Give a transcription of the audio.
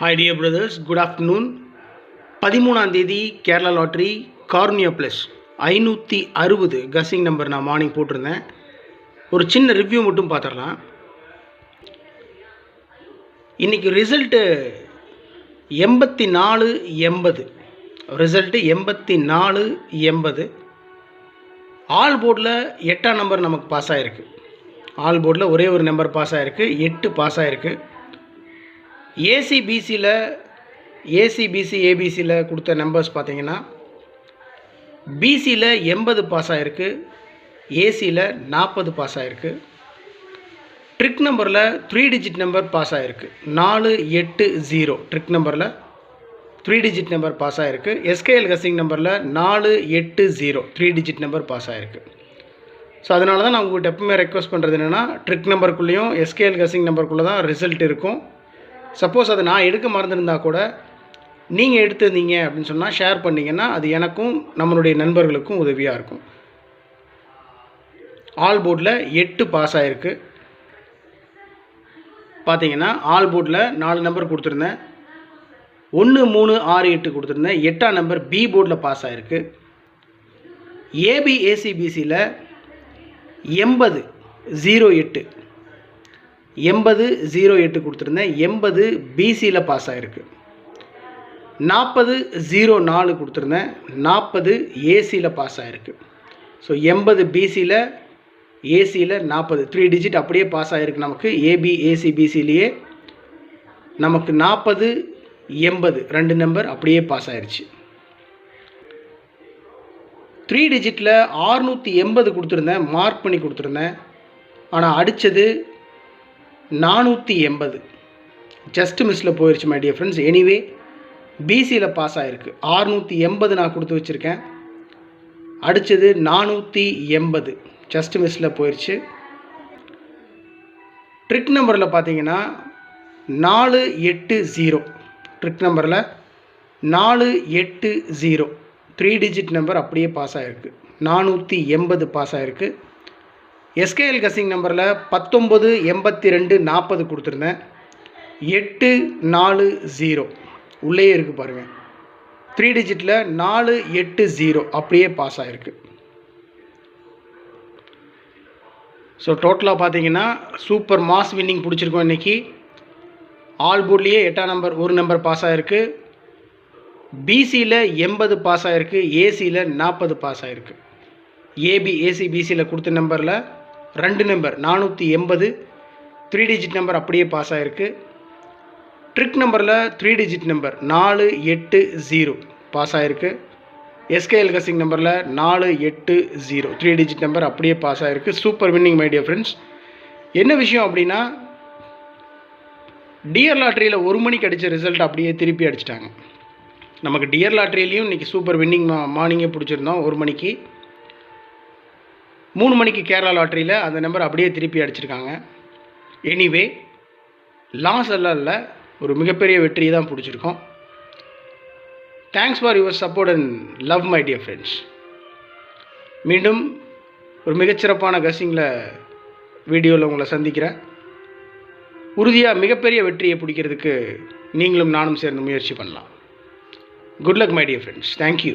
Hi dear brothers good afternoon பதிமூணாம் தேதி Kerala lottery cornea plus ஐநூற்றி அறுபது கஸிங் நம்பர் நான் மார்னிங் போட்டிருந்தேன். ஒரு சின்ன ரிவ்யூ மட்டும் பார்த்துடலாம். இன்றைக்கி ரிசல்ட்டு எண்பத்தி நாலு எண்பது. ரிசல்ட்டு எண்பத்தி நாலு எண்பது. ஆல் போர்டில் எட்டாம் நம்பர் நமக்கு பாஸ் ஆகிருக்கு ஆல் போர்டில் ஒரே ஒரு நம்பர் பாஸ் ஆகிருக்கு எட்டு பாஸ் ஆகிருக்கு ஏசிபிசியில் ஏசிபிசி ஏபிசியில் கொடுத்த நம்பர்ஸ் பார்த்தீங்கன்னா பிசியில் எண்பது பாஸ் ஆகிருக்கு ஏசியில் நாற்பது பாஸ் ஆகிருக்கு ட்ரிக் நம்பரில் த்ரீ டிஜிட் நம்பர் பாஸ் ஆகிருக்கு நாலு எட்டு ஜீரோ ட்ரிக் நம்பரில் த்ரீ டிஜிட் நம்பர் பாஸ் ஆகிருக்கு எஸ்கேஎல் கசிங் நம்பரில் நாலு எட்டு zero three digit number pass ஆகிருக்கு ஸோ அதனால தான் நான் உங்கள்கிட்ட எப்பவுமே ரெக்வஸ்ட் பண்ணுறது என்னென்னா ட்ரிக் நம்பருக்குள்ளேயும் எஸ்கேஎல் கசிங் நம்பருக்குள்ளே தான் ரிசல்ட் இருக்கும். சப்போஸ் அதை நான் எடுக்க மறந்துருந்தா கூட நீங்கள் எடுத்திருந்தீங்க அப்படின்னு சொன்னால் ஷேர் பண்ணிங்கன்னா அது எனக்கும் நம்மளுடைய நண்பர்களுக்கும் உதவியாக இருக்கும். ஆல் போர்டில் எட்டு பாஸ் ஆகிருக்கு பார்த்தீங்கன்னா ஆல் போர்டில் நாலு நம்பர் கொடுத்துருந்தேன். ஒன்று மூணு ஆறு எட்டு கொடுத்துருந்தேன். எட்டாம் நம்பர் பி போர்டில் பாஸ் ஆகிருக்கு ஏபிஏசிபிசியில் எண்பது ஜீரோ எட்டு. எண்பது ஜீரோ எட்டு கொடுத்துருந்தேன். எண்பது பிசியில் பாஸ் ஆகிருக்கு நாற்பது ஜீரோ நாலு கொடுத்துருந்தேன். நாற்பது ஏசியில் பாஸ் ஆகிருக்கு ஸோ எண்பது பிசியில் ஏசியில் நாற்பது த்ரீ டிஜிட் அப்படியே பாஸ் ஆகிருக்கு நமக்கு. ஏபி ஏசி பிசிலேயே நமக்கு நாற்பது எண்பது ரெண்டு நம்பர் அப்படியே பாஸ் ஆயிடுச்சு த்ரீ டிஜிட்டில் ஆறுநூற்றி எண்பது கொடுத்துருந்தேன். மார்க் பண்ணி கொடுத்துருந்தேன். ஆனால் அடித்தது நானூற்றி எண்பது. ஜஸ்ட் மிஸ்ஸில் போயிடுச்சு மை டியர் ஃப்ரெண்ட்ஸ் எனிவே பிசியில் பாஸ் ஆகிருக்கு ஆறுநூற்றி எண்பது நான் கொடுத்து வச்சுருக்கேன். அடித்தது நானூற்றி எண்பது. ஜஸ்ட் மிஸ்ஸில் போயிடுச்சு ட்ரிக் நம்பரில் பார்த்தீங்கன்னா நாலு எட்டு ஜீரோ ட்ரிக் நம்பரில் நாலு எட்டு ஜீரோ த்ரீ டிஜிட் நம்பர் அப்படியே பாஸ் ஆகிருக்கு நானூற்றி எண்பது பாஸ் ஆகிருக்கு எஸ்கேஎல் கசிங் நம்பரில் பத்தொம்பது எண்பத்தி ரெண்டு நாற்பது கொடுத்துருந்தேன். எட்டு நாலு ஜீரோ உள்ளேயே இருக்குது பாருங்கள் த்ரீ டிஜிட்டில் நாலு எட்டு ஜீரோ அப்படியே பாஸ் ஆகிருக்கு ஸோ டோட்டலாக பார்த்தீங்கன்னா சூப்பர் மாஸ் வின்னிங் பிடிச்சிருக்கோம் இன்றைக்கி ஆல் போர்ட்லேயே எட்டாம் நம்பர் ஒரு நம்பர் பாஸ் ஆகிருக்கு பிசியில் எண்பது பாஸ் ஆகிருக்கு ஏசியில் நாற்பது பாஸ் ஆகிருக்கு ஏபி ஏசி பிசியில் கொடுத்த நம்பரில் ரெண்டு நம்பர் நானூற்றி எண்பது. த்ரீ டிஜிட் நம்பர் அப்படியே பாஸ் ஆகிருக்கு ட்ரிக் நம்பரில் த்ரீ டிஜிட் நம்பர் நாலு எட்டு ஜீரோ பாஸ் ஆகிருக்கு எஸ்கேஎல் கசிங் நம்பரில் நாலு எட்டு ஜீரோ த்ரீ டிஜிட் நம்பர் அப்படியே பாஸ் ஆகிருக்கு super winning my dear friends என்ன விஷயம் அப்படின்னா டியர் லாட்ரியில் ஒரு மணிக்கு அடித்த ரிசல்ட் அப்படியே திருப்பி அடிச்சிட்டாங்க. நமக்கு டியர் லாட்ரியிலையும் இன்றைக்கி சூப்பர் வின்னிங் மா மார்னிங்கே பிடிச்சிருந்தோம் ஒரு மணிக்கு. மூணு மணிக்கு கேரளா லாட்ரியில் அந்த நம்பர் அப்படியே திருப்பி அடிச்சிருக்காங்க. எனிவே லாஸ் எல்லாம் ஒரு மிகப்பெரிய வெற்றியை தான் பிடிச்சிருக்கோம். Thanks for your support and love my dear friends மீண்டும் ஒரு மிகச்சிறப்பான கசிங்கில் வீடியோவில் உங்களை சந்திக்கிறேன். உறுதியாக மிகப்பெரிய வெற்றியை பிடிக்கிறதுக்கு நீங்களும் நானும் சேர்ந்து முயற்சி பண்ணலாம். Good luck my dear friends thank you